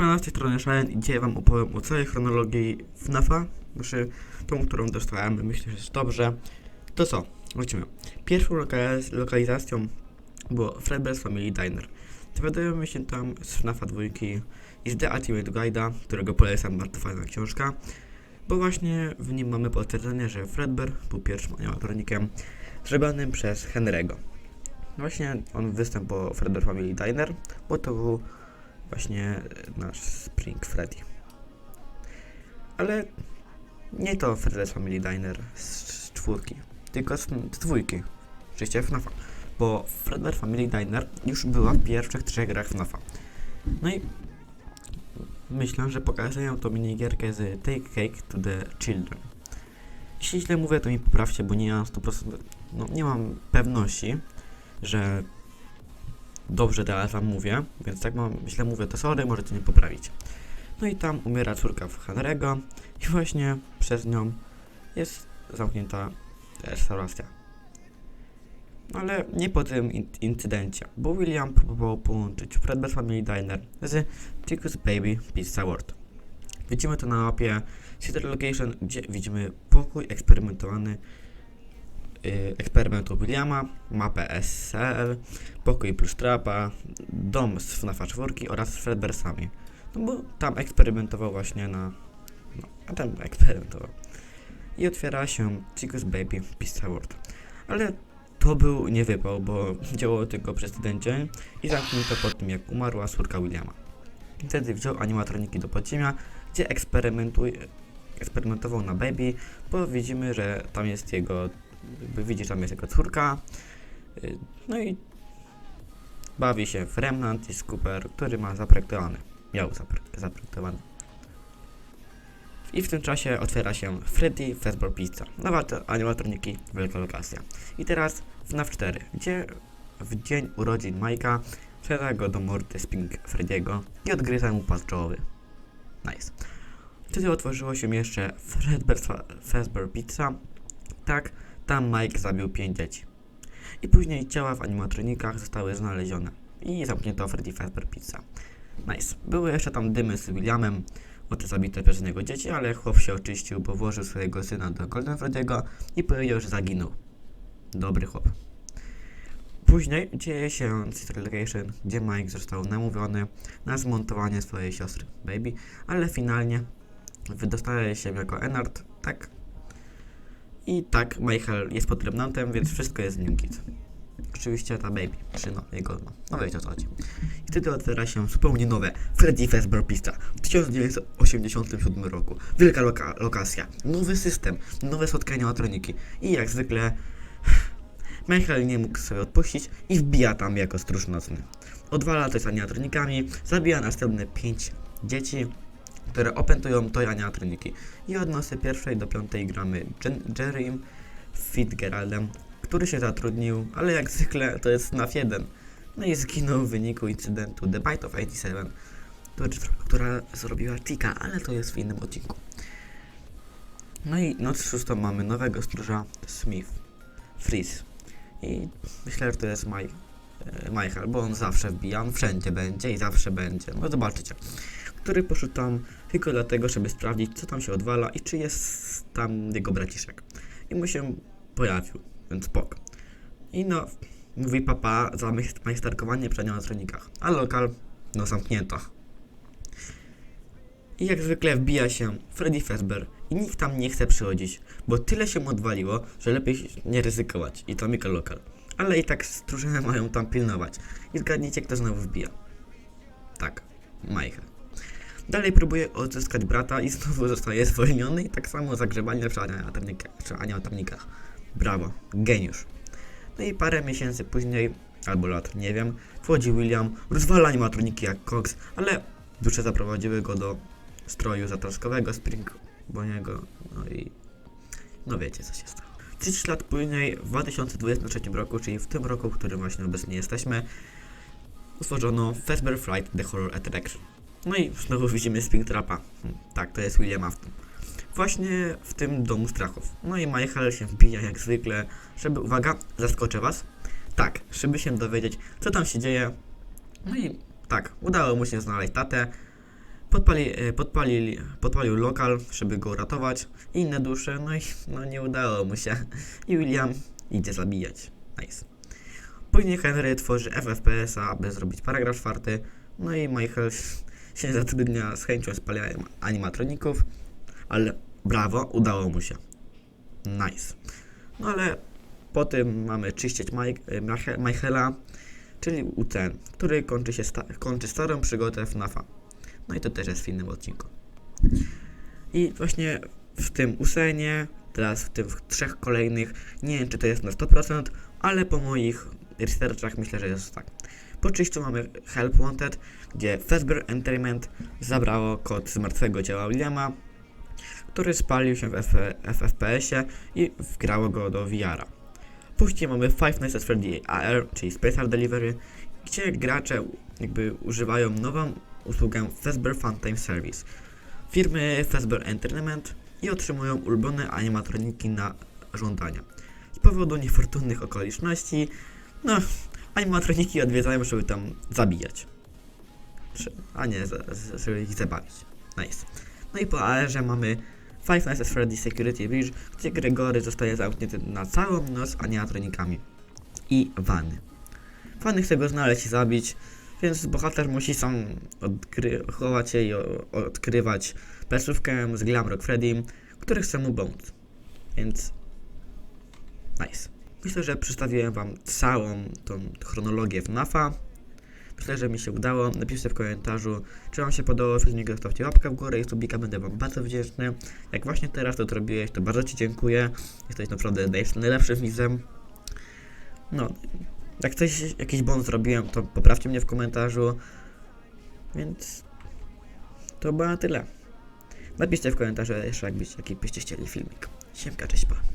Siemano, z tej strony i dzisiaj wam opowiem o całej chronologii FNAFa, znaczy tą, którą dostałem, myślę, że jest dobrze. To co? Lecimy. Pierwszą lokaliz lokalizacją było Fredbear's Family Diner. Dowiadujemy się tam z FNAFa dwójki i z The Ultimate Guide'a, którego polecam, bardzo fajna książka, bo właśnie w nim mamy potwierdzenie, że Fredbear był pierwszym animatronikiem zrobionym przez Henry'ego. Właśnie on występował Fredbear Family Diner, bo to był właśnie nasz Spring Freddy. Ale nie to Freddy's Family Diner z, czwórki, tylko z, z dwójki. Oczywiście FNAFa. Bo Fredbear Family Diner już była w pierwszych trzech grach FNAFa. No i myślę, że pokażę ją tą minigierkę z Take Cake to the Children. Jeśli źle mówię, to mi poprawcie, bo nie mam 100%, no nie mam pewności, że dobrze teraz wam mówię, więc jak mam, źle mówię, to sorry, możecie mnie poprawić. No i tam umiera córka w Henry'ego i właśnie przez nią jest zamknięta restauracja. Ale nie po tym in- incydencie, bo William próbował połączyć Fredbear's Family Diner z Tickus Baby Pizza World. Widzimy to na mapie City Location, gdzie widzimy pokój eksperymentowany eksperymentu Williama, mapę SCL, pokój plus trapa, dom z FNAFa 4 oraz z Fredbearsami. No bo tam eksperymentował właśnie na... No, a tam eksperymentował. I otwiera się Chicos Baby Pizza World. Ale to był nie wypał, bo działało tylko przez jeden dzień i zamknięto po tym, jak umarła córka Williama. Wtedy wziął animatroniki do podziemia, gdzie eksperymentował na Baby, bo widzimy, że tam jest jego, jakby widzi, że tam jest jego córka. Y, No i bawi się w Remnant i Scooper, który ma zaprojektowany. Miał zapro- zaprojektowany. I w tym czasie otwiera się Freddy Fazbear Pizza. Nowa animatroniki, wielka lokacja. I teraz FNAF 4, gdzie w dzień urodzin Majka wsiada go do mordy Spink Freddy'ego i odgryza mu pas czołowy. Nice. Wtedy otworzyło się jeszcze Fredbear's Fazbear Pizza. Tak, tam Mike zabił 5 dzieci. I później ciała w animatronikach zostały znalezione. I zamknięto Freddy Fazbear Pizza. Nice. Były jeszcze tam dymy z Williamem o te zabite przez niego dzieci, ale chłop się oczyścił, bo włożył swojego syna do Golden Freddy'ego i powiedział, że zaginął. Dobry chłop. Później dzieje się City Location, gdzie Mike został namówiony na zmontowanie swojej siostry Baby, ale finalnie wydostaje się jako Enard, tak. I tak, Michael jest pod Remnantem, więc wszystko jest z nim git. Oczywiście ta Baby, czy no, jego, no, no wiecie o co chodzi. I wtedy otwiera się zupełnie nowe Freddy Fazbear Pizza w 1987 roku. Wielka loka lokacja, nowy system, nowe spotkania animatroniki i jak zwykle Michael nie mógł sobie odpuścić i wbija tam jako stróż nocny. Odwala to z animatronikami, zabija następne 5 dzieci, które opętują to animatroniki. I od nocy pierwszej do piątej gramy Jen- Jerrym Fitzgeraldem, który się zatrudnił, ale jak zwykle to jest FNAF 1. No i zginął w wyniku incydentu The Bite of 87, który, która zrobiła Tika, ale to jest w innym odcinku. No i noc szóstą mamy nowego stróża Smith, Freeze. I myślę, że to jest Mike, Michael, bo on zawsze wbija, on wszędzie będzie i zawsze będzie. No zobaczycie. Który poszedł tam tylko dlatego, żeby sprawdzić, co tam się odwala i czy jest tam jego braciszek. I mu się pojawił, więc spoko. I no, mówi papa za majst- majsterkowanie przy animatronikach, a lokal, no zamknięto. I jak zwykle wbija się Freddy Fazbear i nikt tam nie chce przychodzić, bo tyle się mu odwaliło, że lepiej nie ryzykować i to Mika lokal. Ale i tak drużyny mają tam pilnować. I zgadnijcie, kto znowu wbija. Tak, Michael. Dalej próbuje odzyskać brata i znowu zostaje zwolniony i tak samo zagrzebanie przy animatronikach. Brawo, geniusz. No i parę miesięcy później, albo lat, nie wiem, wchodzi William, rozwala animatroniki jak Cox, ale dusze zaprowadziły go do stroju zatroskowego Spring Boniego, no i no wiecie co się stało. 30 lat później, w 2023 roku, czyli w tym roku, w którym właśnie obecnie jesteśmy, utworzono Fazbear Flight The Horror Attraction. No i znowu widzimy Springtrapa. Hmm, Tak, to jest William Afton. Właśnie w tym domu strachów. No i Michael się wbija jak zwykle, żeby, uwaga, zaskoczę was. Tak, żeby się dowiedzieć, co tam się dzieje. No i tak, udało mu się znaleźć tatę. Podpali, e, podpalili, podpalił lokal, żeby go uratować. I inne dusze, no i no nie udało mu się. I William idzie zabijać. Nice. Później Henry tworzy FFPS-a, aby zrobić paragraf czwarty. No i Michael się zatrudnia z chęcią spalania animatroników. Ale brawo, udało mu się. Nice. No ale po tym mamy czyścić e, Michael- Michaela, czyli UCN, który kończy, się sta- kończy starą przygodę FNAFa. No i to też jest w innym odcinku. I właśnie w tym USENie, teraz w tych trzech kolejnych, nie wiem czy to jest na 100%, ale po moich researchach myślę, że jest tak. Po czyściu mamy Help Wanted, gdzie Fazbear Entertainment zabrało kod z martwego ciała Williama, który spalił się w FFPS-ie i wgrało go do VR-a. Później mamy Five Nights at Freddy AR, czyli Special Delivery, gdzie gracze jakby używają nową usługę Fazbear Funtime Service firmy Fazbear Entertainment i otrzymują ulubione animatroniki na żądania. Z powodu niefortunnych okoliczności, no, animatroniki odwiedzają, żeby tam zabijać. A nie, żeby ich zabawić. Nice. No i po AR-ze mamy Five Nights at Freddy Security Bridge, gdzie Gregory zostaje zamknięty na całą noc animatronikami. I Wany. Wany chce go znaleźć i zabić, więc bohater musi sam odkry- chować się i odkrywać pesówkę z Glamrock Freddym, który chce mu pomóc. Więc nice. Myślę, że przedstawiłem wam całą tą chronologię FNAFa. Myślę, że mi się udało. Napiszcie w komentarzu, czy wam się podobało filmik, zostawcie łapkę w górę i subika, będę wam bardzo wdzięczny. Jak właśnie teraz to zrobiłeś, to bardzo ci dziękuję. Jesteś naprawdę naj- najlepszym widzem. No, jak coś, jakiś błąd zrobiłem, to poprawcie mnie w komentarzu. Więc to było na tyle. Napiszcie w komentarzu jeszcze, jakbyście, jaki byście chcieli filmik. Siemka, cześć, pa.